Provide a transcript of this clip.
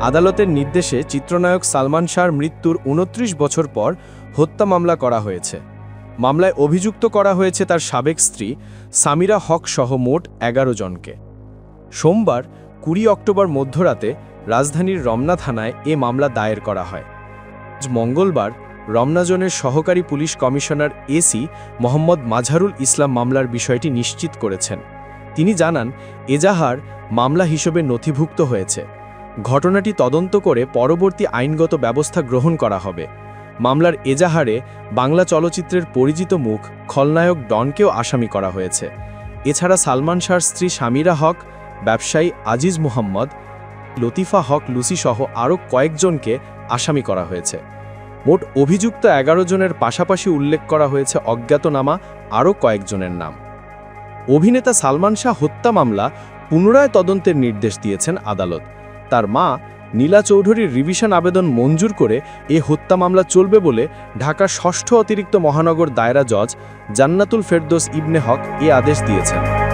আদালতের নির্দেশে চিত্রনায়ক সালমান শাহর মৃত্যুর উনত্রিশ বছর পর হত্যা মামলা করা হয়েছে। মামলায় অভিযুক্ত করা হয়েছে তার সাবেক স্ত্রী, সামিরা হক সহ মোট এগারো জনকে। সোমবার, কুড়ি অক্টোবর মধ্যরাতে রাজধানীর রমনা থানায় এ মামলা দায়ের করা হয়। মঙ্গলবার রমনাজনের সহকারী police commissioner AC Mohammad Majharul Islam মামলার বিষয়টি নিশ্চিত করেছেন। তিনি জানান, এজাহার মামলা হিসেবে নথিভুক্ত হয়েছে। ঘটনাটি তদন্ত করে পরবর্তী আইনগত ব্যবস্থা গ্রহণ করা হবে। মামলার এজাহারে বাংলা চলচ্চিত্রের পরিচিত মুখ, খলনায়ক ডনকেও আসামি করা হয়েছে। এছাড়া সালমান শাহর স্ত্রী সামিরা হক, ব্যবসায়ী আজিজ মুহাম্মদ, লতিফা হক, লুসি সহ আরও কয়েকজনকে আসামি করা হয়েছে। মোট অভিযুক্ত এগারো জনের পাশাপাশি উল্লেখ করা হয়েছে অজ্ঞাতনামা, আরও কয়েকজনের নাম। অভিনেতা সালমান শাহ হত্যা মামলা পুনরায় তদন্তের নির্দেশ দিয়েছেন আদালত। তার মা নীলা চৌধুরীর রিভিশন আবেদন মঞ্জুর করে এ হত্যা মামলা চলবে বলে ঢাকার ষষ্ঠ অতিরিক্ত মহানগর দায়রা জজ জান্নাতুল ফেরদোস ইবনে হক এ আদেশ দিয়েছেন।